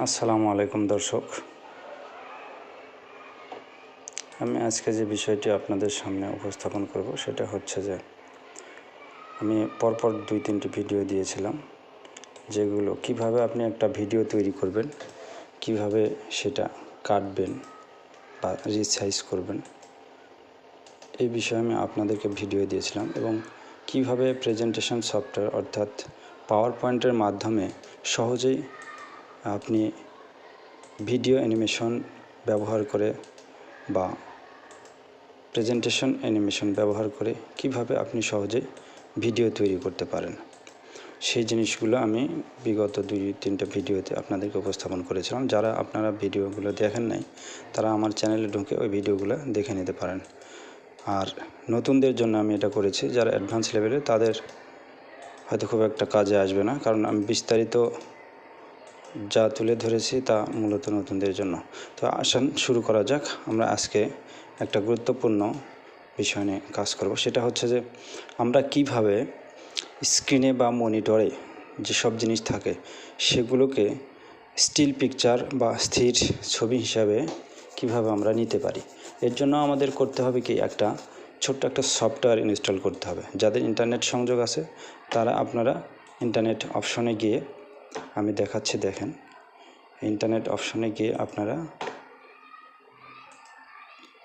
আসসালামু আলাইকুম দর্শক। আমি আজকে যে বিষয়টি আপনাদের সামনে উপস্থাপন করব সেটা হচ্ছে যে, আমি পরপর দুই তিনটি ভিডিও দিয়েছিলাম, যেগুলো কীভাবে আপনি একটা ভিডিও তৈরি করবেন, কীভাবে সেটা কাটবেন বা রিসাইজ করবেন, এই বিষয়ে আমি আপনাদেরকে ভিডিও দিয়েছিলাম এবং কীভাবে প্রেজেন্টেশন সফটওয়্যার অর্থাৎ পাওয়ার পয়েন্টের মাধ্যমে সহজেই আপনি ভিডিও অ্যানিমেশন ব্যবহার করে বা প্রেজেন্টেশন অ্যানিমেশন ব্যবহার করে কীভাবে আপনি সহজে ভিডিও তৈরি করতে পারেন। সেই জিনিসগুলো আমি বিগত দুই, তিনটা ভিডিওতে আপনাদেরকে উপস্থাপন করেছিলাম। যারা আপনারা ভিডিওগুলো দেখেন নাই, তারা আমার চ্যানেলে ঢুকে ওই ভিডিওগুলো দেখে নিতে পারেন। আর নতুনদের জন্য আমি এটা করেছি। যারা অ্যাডভান্স লেভেলে, তাদের হয়তো খুব একটা কাজে আসবে না। কারণ আমি বিস্তারিত যা তুলে ধরেছি তা মূলত নতুনদের জন্য। তো আসেন, শুরু করা যাক। আমরা আজকে একটা গুরুত্বপূর্ণ বিষয় নিয়ে কাজ করব। সেটা হচ্ছে যে, আমরা কীভাবে স্ক্রিনে বা মনিটরে যেসব জিনিস থাকে, সেগুলোকে স্টিল পিকচার বা স্থির ছবি হিসাবে কীভাবে আমরা নিতে পারি? এর জন্য আমাদের করতে হবে কি? একটা ছোট্ট একটা সফটওয়্যার ইনস্টল করতে হবে। যাদের ইন্টারনেট সংযোগ আছে, তারা আপনারা ইন্টারনেট অপশনে গিয়ে আমি দেখাচ্ছি, দেখেন। ইন্টারনেট অপশনে গিয়ে আপনারা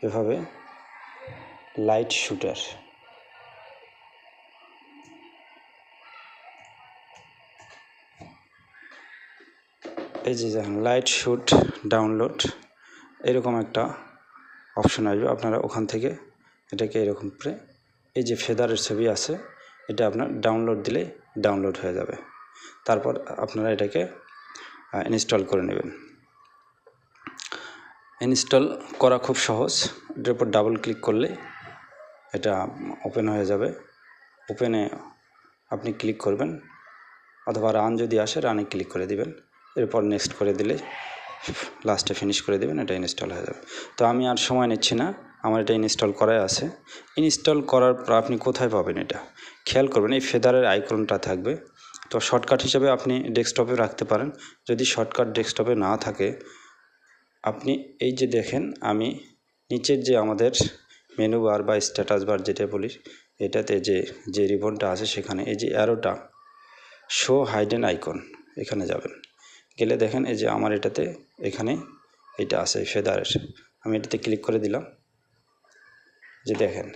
এভাবে লাইট শুটার। এই যে দেখেন, লাইট শুট ডাউনলোড, এরকম একটা অপশন আসবে। আপনারা ওখান থেকে এটাকে এরকম করে, এই যে ফেদারের ছবি আছে, এটা আপনার ডাউনলোড দিলে ডাউনলোড হয়ে যাবে। তারপর আপনারা এটাকে ইনস্টল করে নেবেন। ইনস্টল করা খুব সহজ। এটার উপর ডাবল ক্লিক করলে এটা ওপেন হয়ে যাবে। ওপেনে আপনি ক্লিক করবেন, অথবা রান যদি আসে রানে ক্লিক করে দিবেন। এরপর নেক্সট করে দিলে লাস্টে ফিনিশ করে দেবেন, এটা ইনস্টল হয়ে যাবে। তো আমি আর সময় নিচ্ছি না, আমার এটা ইনস্টল করাই আছে। ইনস্টল করার পর আপনি কোথায় পাবেন এটা? খেয়াল করবেন, এই ফেদারের আইকনটা থাকবে। তো শর্টকাট হিসাবে আপনি ডেস্কটপে রাখতে পারেন। যদি শর্টকাট ডেস্কটপে না থাকে, আপনি এই যে দেখেন, আমি নিচের যে আমাদের মেনু বার বা স্ট্যাটাস বার যেটা বলি, এটাতে যে যে রিবনটা আছে সেখানে এই যে অ্যারোটা শো হাইডেন আইকন এখানে যাবেন। গেলে দেখেন এই যে আমার এটাতে এখানে এটা আছে ফেদারের আমি এটাতে ক্লিক করে দিলাম। যে দেখেন,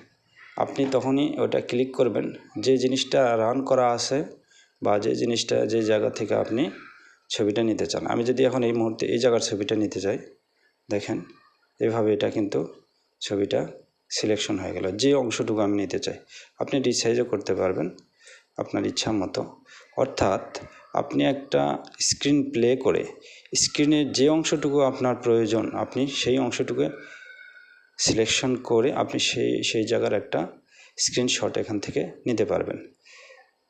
আপনি তখনই ওটা ক্লিক করবেন। যে জিনিসটা রান করা আছে বা যে জিনিসটা যে জায়গা থেকে আপনি ছবিটা নিতে চান। আমি যদি এখন এই মুহূর্তে এই জায়গার ছবিটা নিতে চাই, দেখেন এভাবে এটা কিন্তু ছবিটা সিলেকশন হয়ে গেল। যে অংশটুকু আমি নিতে চাই, আপনি রিসাইজও করতে পারবেন আপনার ইচ্ছা মতো। অর্থাৎ আপনি একটা স্ক্রিন প্লে করে স্ক্রিনের যে অংশটুকু আপনার প্রয়োজন, আপনি সেই অংশটুকু সিলেকশন করে আপনি সেই সেই জায়গার একটা স্ক্রিনশট এখান থেকে নিতে পারবেন।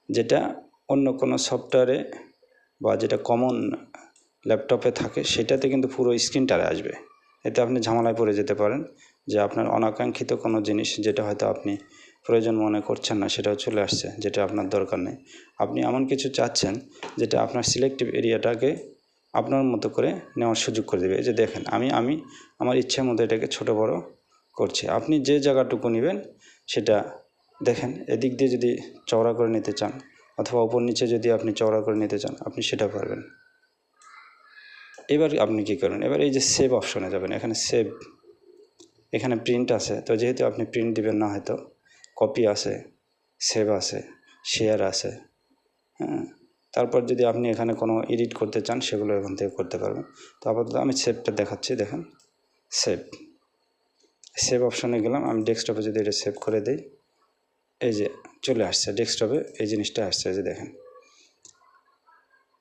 যেটা অন্য কোনো সফটওয়্যারে বা যেটা কমন ল্যাপটপে থাকে, সেটাতে কিন্তু পুরো স্ক্রিনটারে আসবে। এতে আপনি ঝামেলায় পড়ে যেতে পারেন যে আপনার অনাকাঙ্ক্ষিত কোনো জিনিস যেটা হয়তো আপনি প্রয়োজন মনে করছেন না, সেটাও চলে আসছে, যেটা আপনার দরকার নেই। আপনি এমন কিছু চাচ্ছেন যেটা আপনার সিলেক্টিভ এরিয়াটাকে আপনার মতো করে নেওয়ার সুযোগ করে দেবে। যে দেখেন, আমি আমি আমার ইচ্ছে মতো এটাকে ছোট বড় করছি। আপনি যে জায়গাটুকু নেবেন সেটা দেখেন, এদিক দিয়ে যদি চওড়া করে নিতে চান অথবা ওপর নিচে যদি আপনি চওড়া করে নিতে চান, আপনি সেটা পারবেন। এবার আপনি কী করবেন এবার এই যে সেভ অপশনে যাবেন। এখানে সেভ এখানে প্রিন্ট আছে। তো যেহেতু আপনি প্রিন্ট দিবেন না হয়তো কপি আছে সেভ আছে শেয়ার আছে হ্যাঁ? তারপর যদি আপনি এখানে কোনো এডিট করতে চান, সেগুলো এখান থেকে করতে পারবেন। তো আপাতত আমি সেভটা দেখাচ্ছি, দেখেন। সেভ সেভ অপশনে গেলাম। আমি ডেস্কটপে যদি এটা সেভ করে দিই, এই যে চলে আসছে, ডেস্কটপে এই জিনিসটা আসছে যে দেখেন।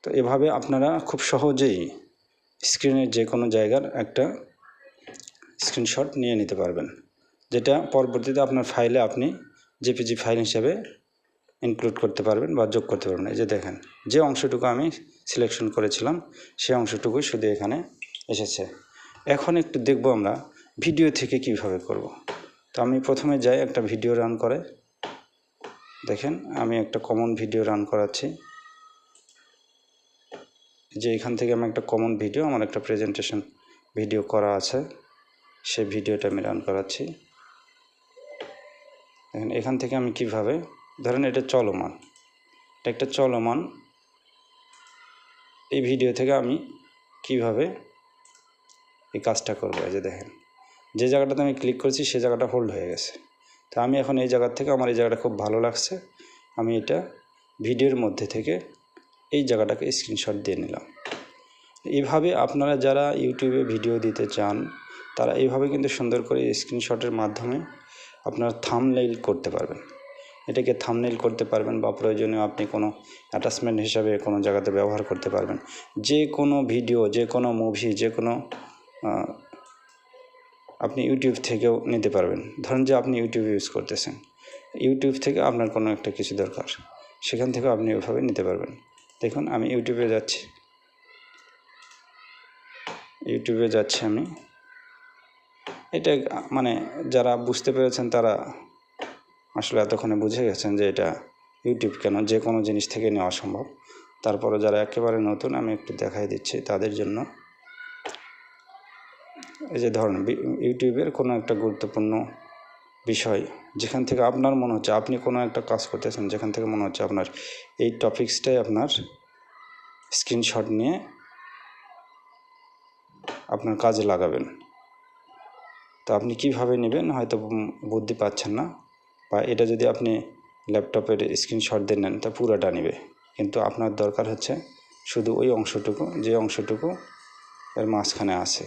তো এভাবে আপনারা খুব সহজেই স্ক্রিনের যে কোনো জায়গার একটা স্ক্রিনশট নিয়ে নিতে পারবেন, যেটা পরবর্তীতে আপনার ফাইলে আপনি জেপিজি ফাইল হিসেবে ইনক্লুড করতে পারবেন বা যোগ করতে পারবেন। এই যে দেখেন, যে অংশটুকু আমি সিলেকশন করেছিলাম সেই অংশটুকুই শুধু এখানে এসেছে। এখন একটু দেখব আমরা ভিডিও থেকে কীভাবে করব। তো আমি প্রথমে যাই একটা ভিডিও রান করে। দেখেন, আমি একটা কমন ভিডিও রান করাচ্ছি। যে এখান থেকে আমি একটা কমন ভিডিও আমার একটা প্রেজেন্টেশন ভিডিও করা আছে। সেই ভিডিওটা আমি রান করাচ্ছি। দেখেন, এখান থেকে আমি কীভাবে, ধরেন এটা চলমান। এটা একটা চলমান। এই ভিডিও থেকে আমি কীভাবে এই কাজটা করব? এই যে দেখেন, যে জায়গাটাতে আমি ক্লিক করেছি, সে জায়গাটা হোল্ড হয়ে গেছে। তো আমি এখন এই জায়গার থেকে আমার এই জায়গাটা খুব ভালো লাগছে। আমি এটা ভিডিওর মধ্যে থেকে এই জায়গাটাকে স্ক্রিনশট দিয়ে নিলাম। এভাবে আপনারা যারা ইউটিউবে ভিডিও দিতে চান, তারা এইভাবে কিন্তু সুন্দর করে স্ক্রিনশটের মাধ্যমে আপনারা থামনেইল করতে পারবেন। এটাকে থামনেইল করতে পারবেন বা প্রয়োজনীয় আপনি কোনো অ্যাটাচমেন্ট হিসাবে কোনো জায়গাতে ব্যবহার করতে পারবেন। যে কোনো ভিডিও যে কোনো মুভি যে কোনো আপনি ইউটিউব থেকেও নিতে পারবেন। ধরুন যে আপনি ইউটিউব ইউজ করতেছেন। ইউটিউব থেকে আপনার কোনো একটা কিছু দরকার। সেখান থেকে আপনি ওইভাবে নিতে পারবেন। দেখুন, আমি ইউটিউবে যাচ্ছি। ইউটিউবে যাচ্ছি আমি। এটা মানে যারা বুঝতে পেরেছেন তারা আসলে এতক্ষণে বুঝে গেছেন যে এটা ইউটিউব কেন? যে কোনো জিনিস থেকে নেওয়া সম্ভব। তারপরে যারা একেবারে নতুন, আমি একটু দেখাই দিচ্ছি তাদের জন্য। এই যে ধরুন ইউটিউবের কোনো একটা গুরুত্বপূর্ণ বিষয়, যেখান থেকে আপনার মনে হচ্ছে, আপনি কোনো একটা কাজ করতেছেন, যেখান থেকে মনে হচ্ছে আপনার এই টপিক্সটাই আপনার স্ক্রিনশট নিয়ে আপনার কাজে লাগাবেন। তো আপনি কীভাবে নেবেন? হয়তো বুদ্ধি পাচ্ছেন না, বা এটা যদি আপনি ল্যাপটপের স্ক্রিনশট দিয়ে নেন, তা পুরোটা নেবে। কিন্তু আপনার দরকার হচ্ছে শুধু ওই অংশটুকু, যে অংশটুকু এর মাঝখানে আছে।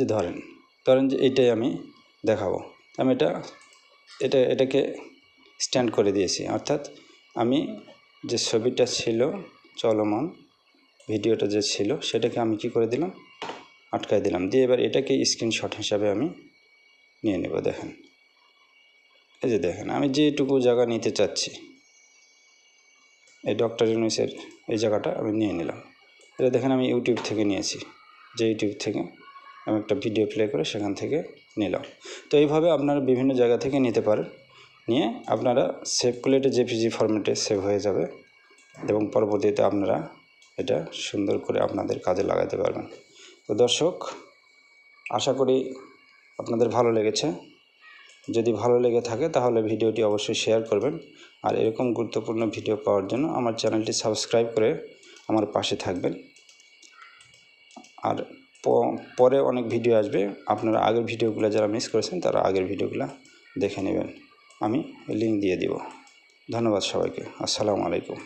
যে ধরেন ধরেন যে এইটাই আমি দেখাবো। আমি এটা এটা, এটাকে স্ট্যান্ড করে দিয়েছি। অর্থাৎ আমি যে ছবিটা ছিল চলমান, ভিডিওটা যে ছিল, সেটাকে আমি কি করে দিলাম? আটকায় দিলাম। দিয়ে এবার এটাকে স্ক্রিনশট হিসাবে আমি নিয়ে নেব, দেখেন। এই যে দেখেন, আমি যেটুকু জায়গা নিতে চাচ্ছি, এই ডক্টর ইউনিসের এই জায়গাটা আমি নিয়ে নিলাম। এটা দেখেন আমি ইউটিউব থেকে নিয়েছি, যে ইউটিউব থেকে আমি একটা ভিডিও প্লে করে সেখান থেকে নিলাম। তো এইভাবে আপনারা বিভিন্ন জায়গা থেকে নিতে পারেন। নিয়ে আপনারা সেভ করলে জেপিজি ফরম্যাটে সেভ হয়ে যাবে এবং পরবর্তীতে আপনারা এটা সুন্দর করে আপনাদের কাজে লাগাতে পারবেন। তো দর্শক, আশা করি আপনাদের ভালো লেগেছে। যদি ভালো লেগে থাকে তাহলে ভিডিওটি অবশ্যই শেয়ার করবেন। আর এরকম গুরুত্বপূর্ণ ভিডিও পাওয়ার জন্য আমার চ্যানেলটি সাবস্ক্রাইব করে আমার পাশে থাকবেন। আর পরে অনেক ভিডিও আসবে। আপনারা আগের ভিডিওগুলো যারা মিস করেছেন, তারা আগের ভিডিওগুলো দেখে নেবেন। আমি লিঙ্ক দিয়ে দিব। ধন্যবাদ সবাইকে। আসসালামু আলাইকুম।